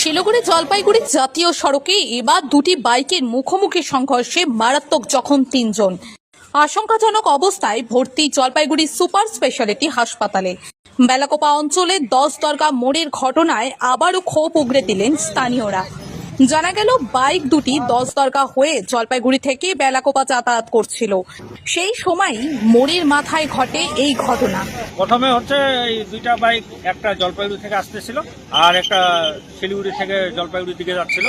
শিলিগুড়ি জলপাইগুড়ি জাতীয় সড়কে এবার দুটি বাইকের মুখোমুখি সংঘর্ষে মারাত্মক জখম তিনজন। আশঙ্কাজনক অবস্থায় ভর্তি জলপাইগুড়ি সুপার স্পেশালিটি হাসপাতালে। বেলাকোপা অঞ্চলে দশ দরগা মোড়ের ঘটনায় আবারও ক্ষোভ উগড়ে দিলেন স্থানীয়রা। জানা গেল, বাইক দুটি দশ দরগা হয়ে জলপাইগুড়ি থেকে বেলাকোপা যাতায়াত করছিল। সেই সময় মোড়ের মাথায় ঘটে এই ঘটনা। প্রথমে হচ্ছে এই দুইটা বাইক একটা জলপাইগুড়ি থেকে আসতেছিল আর একটা শিলিগুড়ি থেকে জলপাইগুড়ির দিকে যাচ্ছিল।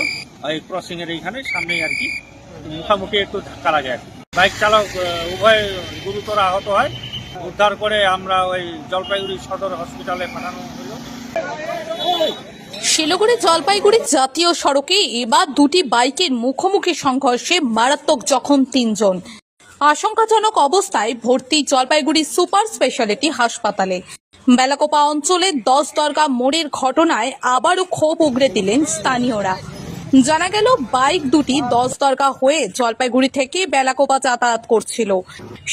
এই ক্রসিং এর এইখানে, সামনেই আর কি। মুখামুখি একটু ধাক্কা লাগে বাইক চালক উভয় গুরুতর আহত হয়। উদ্ধার করে আমরা ওই জলপাইগুড়ি সদর হসপিটালে পাঠানো হলো। শিলিগুড়ি জলপাইগুড়ি জাতীয় সড়কে এবার দুটি বাইকের মুখোমুখি সংঘর্ষে মারাত্মক জখম তিনজন। আশঙ্কাজনক অবস্থায় ভর্তি জলপাইগুড়ি সুপার স্পেশালিটি হাসপাতালে। বেলাকোপা অঞ্চলে দশ দরগা মোড়ের ঘটনায় আবারও ক্ষোভ উগড়ে দিলেন স্থানীয়রা। জানা গেল, বাইক দুটি দশ দরগা হয়ে জলপাইগুড়ি থেকে বেলাকোপা যাতায়াত করছিল।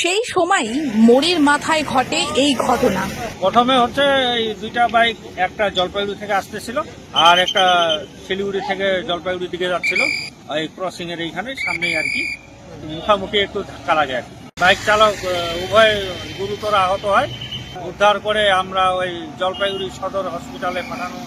সেই সময় মোড়ের মাথায় ঘটে এই ঘটনা। প্রথমে হচ্ছে এই দুইটা বাইক, একটা জলপাইগুড়ি থেকে আসতেছিল আর একটা শিলিগুড়ি থেকে জলপাইগুড়ির দিকে যাচ্ছিল। এই ক্রসিং এর এইখানে, সামনেই আর কি। মুখামুখি একটু ধাক্কা লাগে আর। বাইক চালক উভয় গুরুতর আহত হয়। উদ্ধার করে আমরা ওই জলপাইগুড়ি সদর হসপিটালে পাঠানো